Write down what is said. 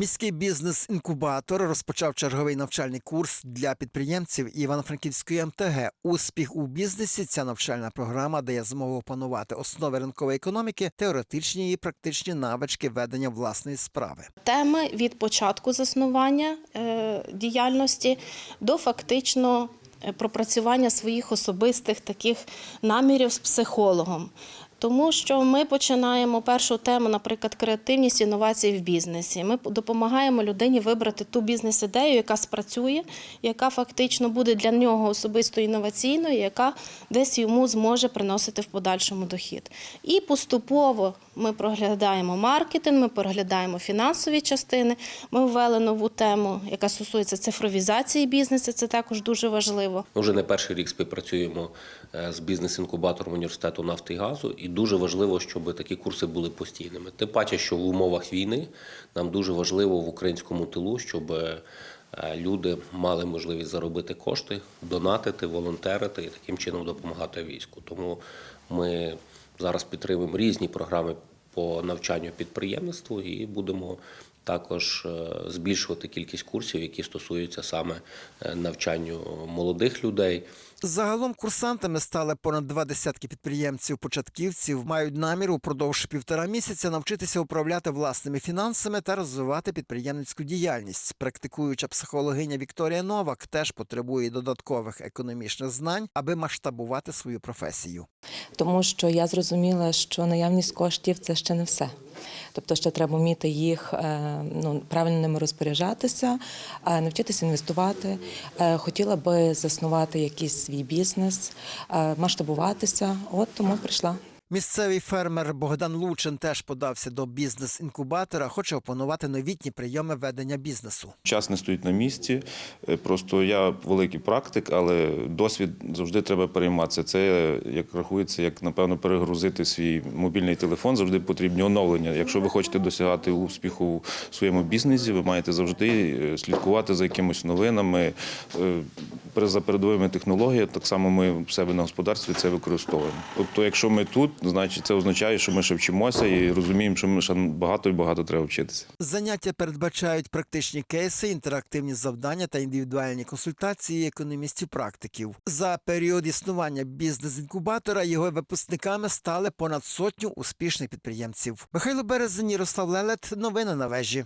Міський бізнес-інкубатор розпочав черговий навчальний курс для підприємців Івано-Франківської МТГ. Успіх у бізнесі. Ця навчальна програма дає змогу опанувати основи ринкової економіки, теоретичні і практичні навички ведення власної справи. Теми від початку заснування е, діяльності до фактично е, пропрацювання своїх особистих таких намірів з психологом. Тому що ми починаємо першу тему, наприклад, креативність інновацій в бізнесі. Ми допомагаємо людині вибрати ту бізнес-ідею, яка спрацює, яка фактично буде для нього особисто інноваційною, яка десь йому зможе приносити в подальшому дохід. І поступово ми проглядаємо маркетинг, ми проглядаємо фінансові частини. Ми ввели нову тему, яка стосується цифровізації бізнесу. Це також дуже важливо. Ми вже не перший рік співпрацюємо е, з бізнес-інкубатором університету нафти і газу, і дуже важливо, щоб такі курси були постійними. Тим паче, що в умовах війни нам дуже важливо в українському тилу, щоб е, люди мали можливість заробити кошти, донатити, волонтерити і таким чином допомагати війську. Тому ми зараз підтримуємо різні програми по навчанню підприємництву і будемо також е, збільшувати кількість курсів, які стосуються саме е, навчанню молодих людей. Загалом курсантами стали понад два десятки підприємців-початківців. Мають намір упродовж півтора місяця навчитися управляти власними фінансами та розвивати підприємницьку діяльність. Практикуюча психологиня Вікторія Новак теж потребує додаткових економічних знань, аби масштабувати свою професію. Тому що я зрозуміла, що наявність коштів це ще не все. Тобто, ще треба вміти їх е, ну, правильно ними розпоряджатися, е, навчитися інвестувати. Е, Хотіла би заснувати якийсь свій бізнес, масштабуватися. От тому прийшла. Місцевий фермер Богдан Лучин теж подався до бізнес-інкубатора, хоче опанувати новітні прийоми ведення бізнесу. Час не стоїть на місці. Е, Просто я великий практик, але досвід завжди треба перейматися. Це як рахується, як напевно перегрузити свій мобільний телефон. Завжди потрібні оновлення. Якщо ви хочете досягати успіху в своєму бізнесі, ви маєте завжди е, слідкувати за якимись новинами. е, За передовими технологіями, так само ми в себе на господарстві це використовуємо. Тобто, якщо ми тут, значить це означає, що ми ще вчимося і розуміємо, що ми ще багато і багато треба вчитися. Заняття передбачають практичні кейси, інтерактивні завдання та індивідуальні консультації економістів-практиків. За період існування бізнес-інкубатора його випускниками стали понад сотню успішних підприємців. Михайло Березень, Ярослав Лелет. Новини на вежі.